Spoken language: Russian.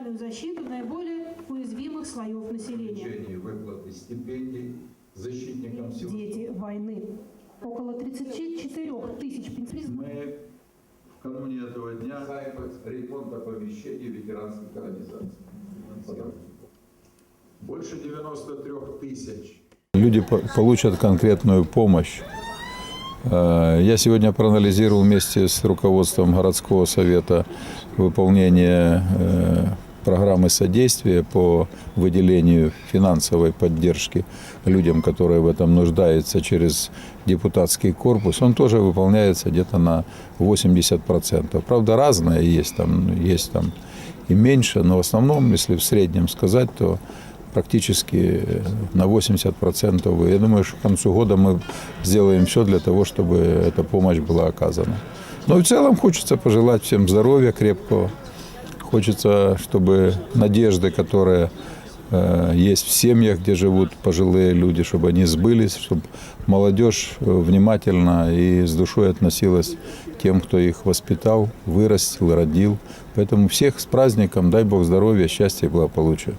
социальную защиту наиболее уязвимых слоев населения. Выплаты стипендий защитникам сил. Дети войны. Около 34 тысяч пенсионеров. Мы вкануне этого дня ремонт оповещений ветеранских организаций. Больше 93 тысяч. Люди по- получат конкретную помощь. Э, Я сегодня проанализировал вместе с руководством городского совета выполнение э, программы содействия по выделению финансовой поддержки людям, которые в этом нуждаются через депутатский корпус. Он тоже выполняется где-то на 80%. Правда, разное есть там, есть там и меньше, но в основном, если в среднем сказать, то практически э, на 80%. И Я думаю, что к концу года мы сделаем все для того, чтобы эта помощь была оказана. Но в целом хочется пожелать всем здоровья крепкого. Хочется, чтобы надежды, которые э, есть в семьях, где живут пожилые люди, чтобы они сбылись, чтобы молодежь э, внимательно и с душой относилась к тем, кто их воспитал, вырастил, родил. Поэтому всех с праздником, дай Бог здоровья, счастья и благополучия.